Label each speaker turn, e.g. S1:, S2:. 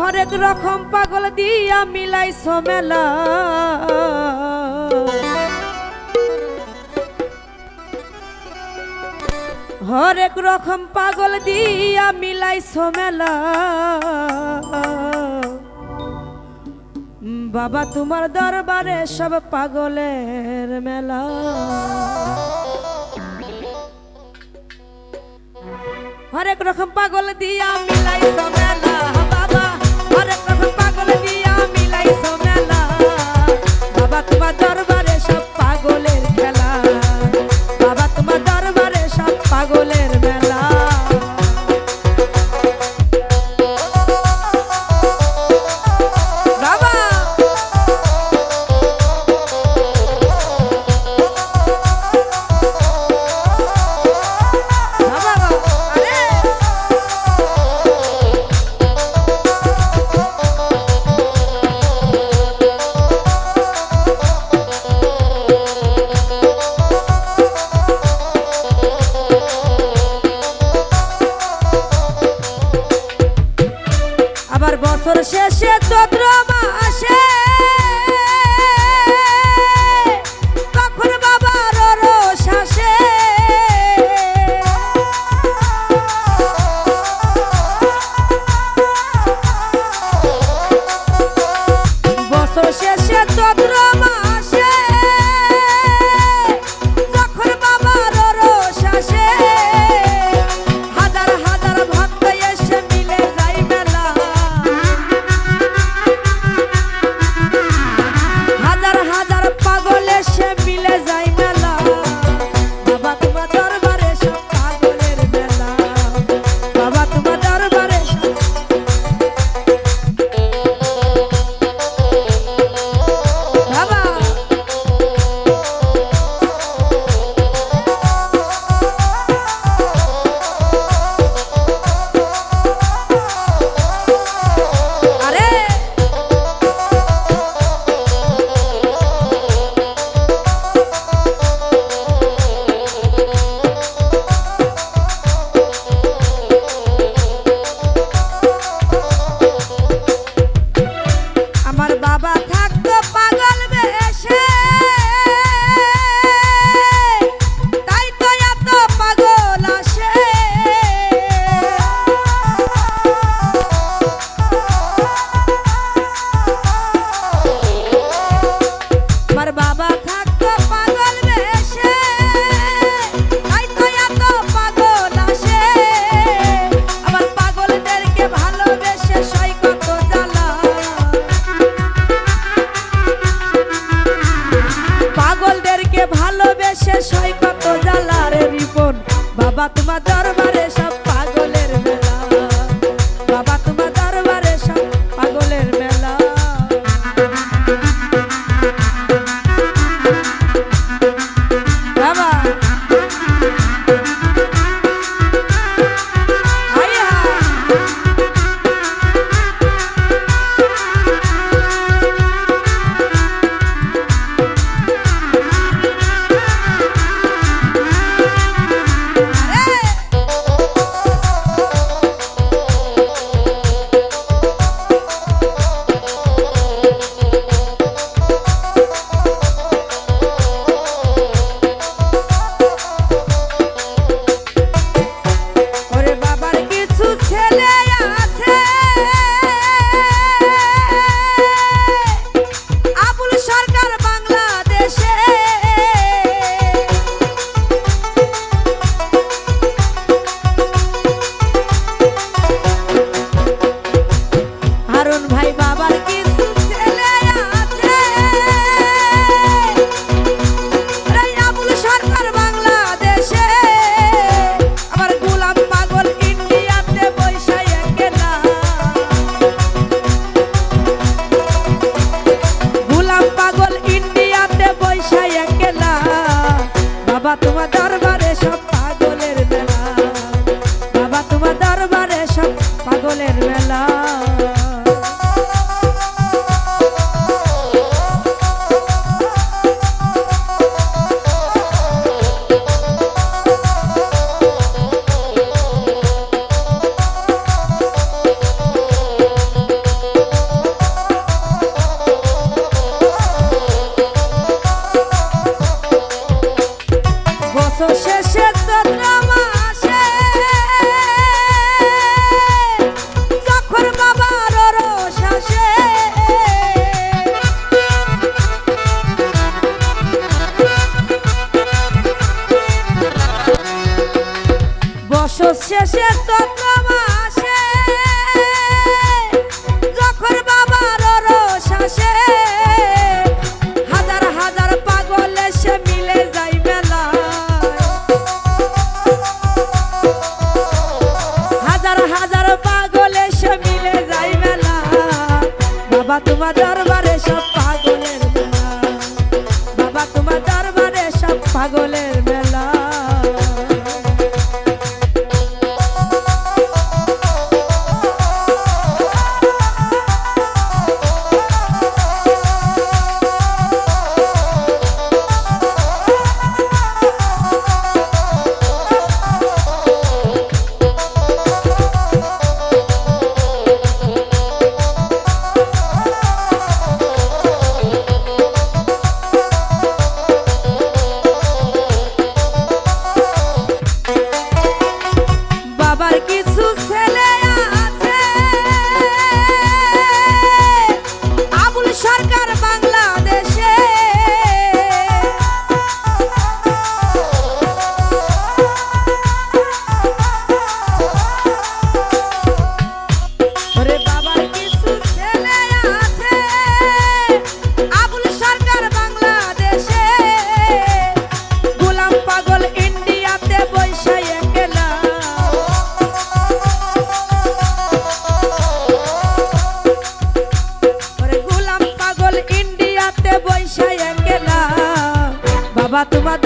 S1: হরেক রকম পাগল দিয়া মিলাই সমেলা হরেক রকম পাগল দিয়া মিলাই সমেলা বাবা, তোমার দরবারে সব পাগলের মেলা। হরেক রকম পাগল দিয়া মিলাই সমেলা As I বাবা থাকতো পাগল আবার পাগলদেরকে ভালোবেসে পাগলদেরকে ভালোবেসে রে বাবা তোমার শেষে হাজার হাজার হাজার হাজার যাই মেলা বাবা দরবারে সব পাগলের বাবা, তোমার দরবারে সব পাগলের বাবা তোমার